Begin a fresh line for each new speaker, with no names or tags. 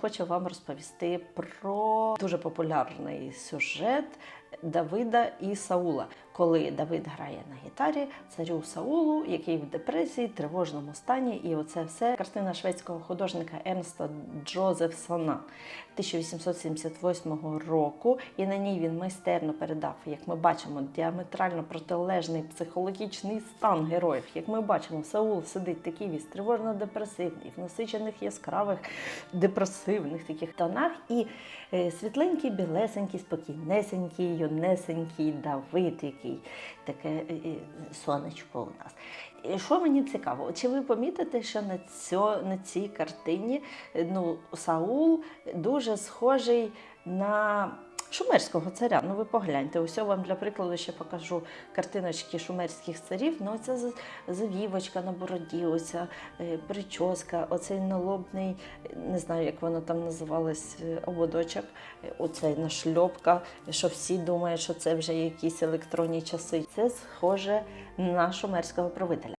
Хочу вам розповісти про дуже популярний сюжет Давида і Саула, коли Давид грає на гітарі царю Саулу, який в депресії, тривожному стані, і оце все картина шведського художника Ернста Джозефсона 1878 року. І на ній він майстерно передав, як ми бачимо, діаметрально протилежний психологічний стан героїв. Як ми бачимо, Саул сидить такий весь тривожно-депресивний, в насичених яскравих депресивних таких тонах, і е, світленький, білесенький, спокійнесенький, юнесенький Давид, який таке е, е, сонечко у нас. І що мені цікаво, чи ви помітите, що на, цьо, на цій картині е, ну, Саул дуже схожий на шумерського царя? Ну ви погляньте, ось вам для прикладу ще покажу картиночки шумерських царів. Ну, це завівочка на бороді, оця е, прическа, оцей налобний, не знаю, як воно там називалось, е, ободочок, е, оцей нашльопка, що всі думають, що це вже якісь електронні часи. Це схоже на шумерського правителя.